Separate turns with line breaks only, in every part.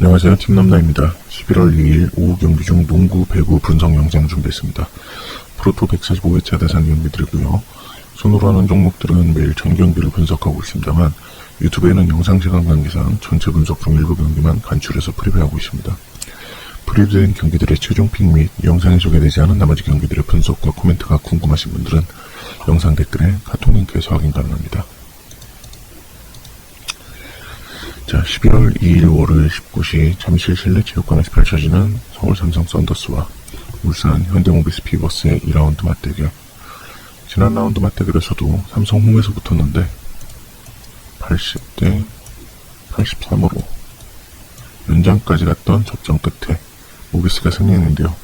안녕하세요. 팀남다입니다. 11월 2일 오후 경기 중 농구 배구 분석 영상 준비했습니다. 프로토 145회차 대상 경기들이고요. 손으로 하는 종목들은 매일 전 경기를 분석하고 있습니다만 유튜브에는 영상 시간 관계상 전체 분석 중 일부 경기만 간추려서 프리뷰하고 있습니다. 프리뷰된 경기들의 최종 픽 및 영상에 소개되지 않은 나머지 경기들의 분석과 코멘트가 궁금하신 분들은 영상 댓글에 카톡 링크에서 확인 가능합니다. 자, 11월 2일 월요일 19시 잠실 실내체육관에서 펼쳐지는 서울 삼성 썬더스와 울산 현대모비스 피버스의 2라운드 맞대결. 지난 라운드 맞대결에서도 삼성 홈에서 붙었는데 80대 83으로 연장까지 갔던 접전 끝에 모비스가 승리했는데요.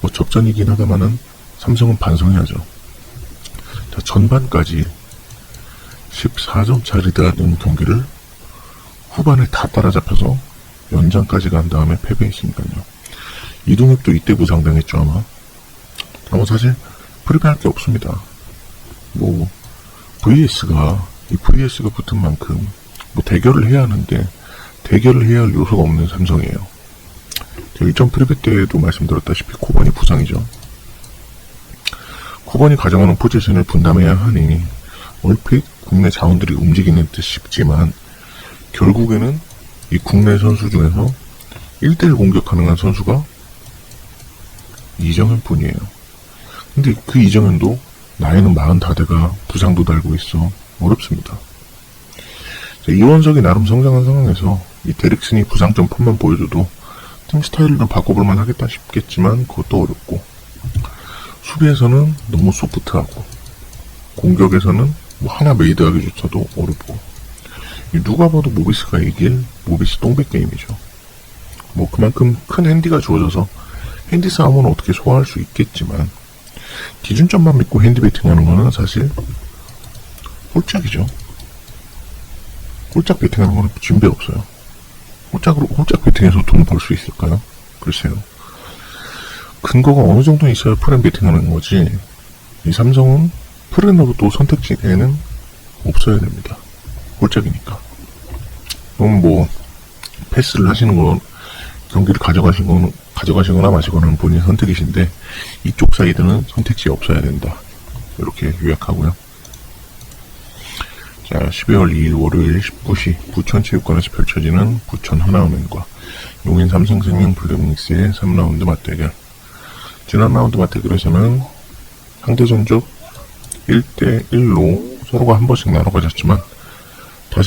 뭐 접전이긴 하다마는 삼성은 반성해야죠. 자, 전반까지 14점 차리다는 경기를 후반에 다 따라잡혀서 연장까지 간 다음에 패배했으니까요. 이동엽도 이때 부상당했죠 아마. 아, 뭐 사실 프리패할 게 없습니다. 뭐 VS가 이 VS가 붙은 만큼 뭐 대결을 해야 하는데 대결을 해야 할 요소가 없는 삼성이에요. 제가 일전 프리패 때도 말씀드렸다시피 코번이 부상이죠. 코번이 가져가는 포지션을 분담해야 하니 얼핏 국내 자원들이 움직이는 듯 싶지만 결국에는 이 국내 선수 중에서 1대1 공격 가능한 선수가 이정현 뿐이에요. 근데 그 이정현도 나이는 40다대가 부상도 달고 있어 어렵습니다. 자, 이원석이 나름 성장한 상황에서 이 데릭슨이 부상 점프만 보여줘도 팀 스타일을 좀 바꿔볼 만 하겠다 싶겠지만 그것도 어렵고 수비에서는 너무 소프트하고 공격에서는 뭐 하나 메이드하기조차도 어렵고 누가 봐도 모비스가 이길 모비스 똥배 게임이죠. 뭐 그만큼 큰 핸디가 주어져서 핸디 싸움은 어떻게 소화할 수 있겠지만 기준점만 믿고 핸디 배팅하는 거는 사실 홀짝이죠. 홀짝 배팅하는 거는 진배 없어요. 홀짝으로 홀짝 배팅해서 돈 벌 수 있을까요? 글쎄요. 근거가 어느 정도 있어야 프렌 배팅하는 거지. 이 삼성은 프렌으로 또 선택지에는 없어야 됩니다. 홀짝이니까. 그럼 뭐, 패스를 하시는 건, 경기를 가져가신 건, 가져가시거나 마시거나는 본인 선택이신데, 이쪽 사이드는 선택지 없어야 된다. 이렇게 요약하고요. 자, 12월 2일 월요일 19시 부천체육관에서 펼쳐지는 부천 하나은행과 용인 삼성생명 블랙닉스의 3라운드 맞대결. 지난 라운드 맞대결에서는 상대 전적 1대1로 서로가 한 번씩 나눠 가졌지만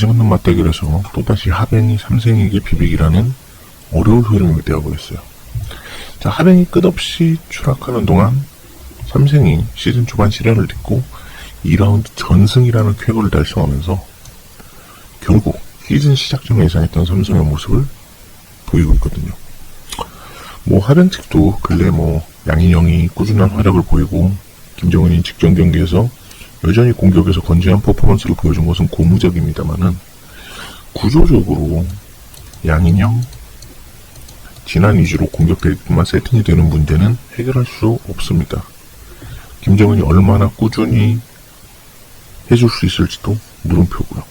붙는 맞대결에서 또다시 하벤이 삼생에게 비비기라는 어려운 흐름이 되어버렸어요. 자, 하벤이 끝없이 추락하는 동안 삼생이 시즌 초반 시련을 딛고 2라운드 전승이라는 쾌거를 달성하면서 결국 시즌 시작 전에 예상했던 삼성의 모습을 보이고 있거든요. 뭐 하벤 측도 근래 뭐 양인영이 꾸준한 활약을 보이고 김정은이 직전 경기에서 여전히 공격에서 건재한 퍼포먼스를 보여준 것은 고무적입니다만은 구조적으로 양인영 지난 위주로 공격 대립만 세팅이 되는 문제는 해결할 수 없습니다. 김정은이 얼마나 꾸준히 해줄 수 있을지도 물음표고요.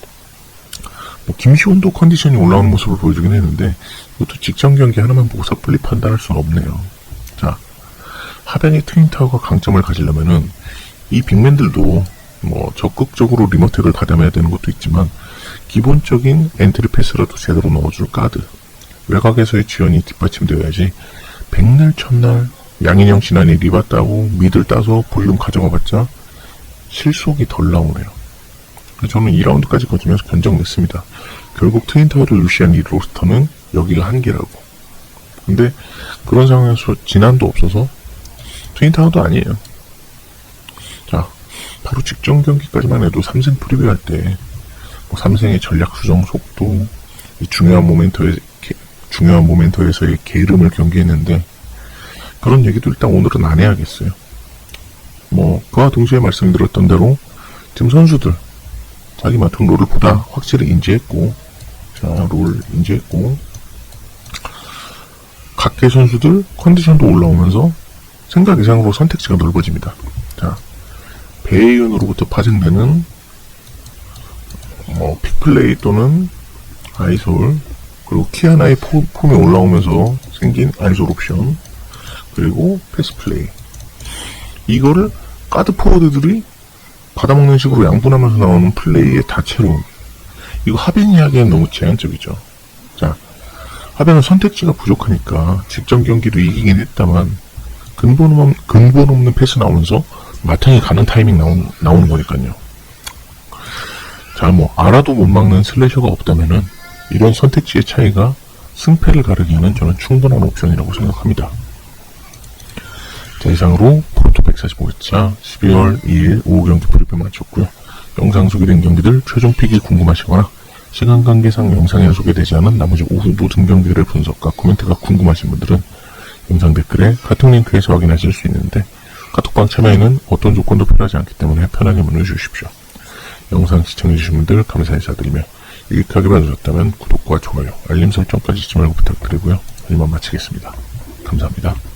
뭐 김시훈도 컨디션이 올라오는 모습을 보여주긴 했는데 이것도 직전 경기 하나만 보고 섣불리 판단할 수는 없네요. 자, 하벤이 트윈타워가 강점을 가지려면은 이 빅맨들도 뭐 적극적으로 리모텍을 가담해야 되는 것도 있지만 기본적인 엔트리 패스라도 제대로 넣어줄 가드 외곽에서의 지원이 뒷받침되어야지 백날 첫날 양인영 신한이 리바 따고 미들 따서 볼륨 가져가봤자 실속이 덜 나오네요. 저는 2라운드까지 거치면서 견적냈습니다. 결국 트윈타워를 유시한 이 로스터는 여기가 한계라고. 근데 그런 상황에서 진한도 없어서 트윈타워도 아니에요. 자, 바로 직전 경기까지만 해도 삼생 프리뷰 할 때, 뭐 삼생의 전략 수정 속도, 이 중요한 모멘터에, 게- 중요한 모멘터에서의 게으름을 경기했는데, 그런 얘기도 일단 오늘은 안 해야겠어요. 뭐, 그와 동시에 말씀드렸던 대로, 지금 선수들, 자기 맡은 롤을 보다 확실히 인지했고, 자, 롤 인지했고, 각계 선수들 컨디션도 올라오면서 생각 이상으로 선택지가 넓어집니다. 자, 배이윤으로부터 파생되는 뭐 픽플레이 또는 아이솔 그리고 키 하나의 포, 폼이 올라오면서 생긴 안솔 옵션, 그리고 패스 플레이. 이거를 가드 포워드들이 받아먹는 식으로 양분하면서 나오는 플레이의 다채로움. 이거 하벤이 하기엔 너무 제한적이죠. 자, 하벤은 선택지가 부족하니까 직전 경기도 이기긴 했다만 근본, 없, 근본 없는 패스 나오면서 마탕이 가는 타이밍 나온, 나오는 거니까요. 자, 뭐 알아도 못 막는 슬래셔가 없다면은 이런 선택지의 차이가 승패를 가르기 위한 저는 충분한 옵션이라고 생각합니다. 자, 이상으로 프로토 145회차 12월 2일 오후 경기 프리뷰 마쳤고요. 영상 소개된 경기들 최종 픽이 궁금하시거나 시간 관계상 영상에 소개되지 않은 나머지 오후 모든 경기들의 분석과 코멘트가 궁금하신 분들은 영상 댓글에 카톡 링크에서 확인하실 수 있는데 카톡방 참여에는 어떤 조건도 필요하지 않기 때문에 편하게 문의 주십시오. 영상 시청해주신 분들 감사 인사드리며 유익하게 봐주셨다면 구독과 좋아요, 알림 설정까지 잊지 말고 부탁드리고요. 이만 마치겠습니다. 감사합니다.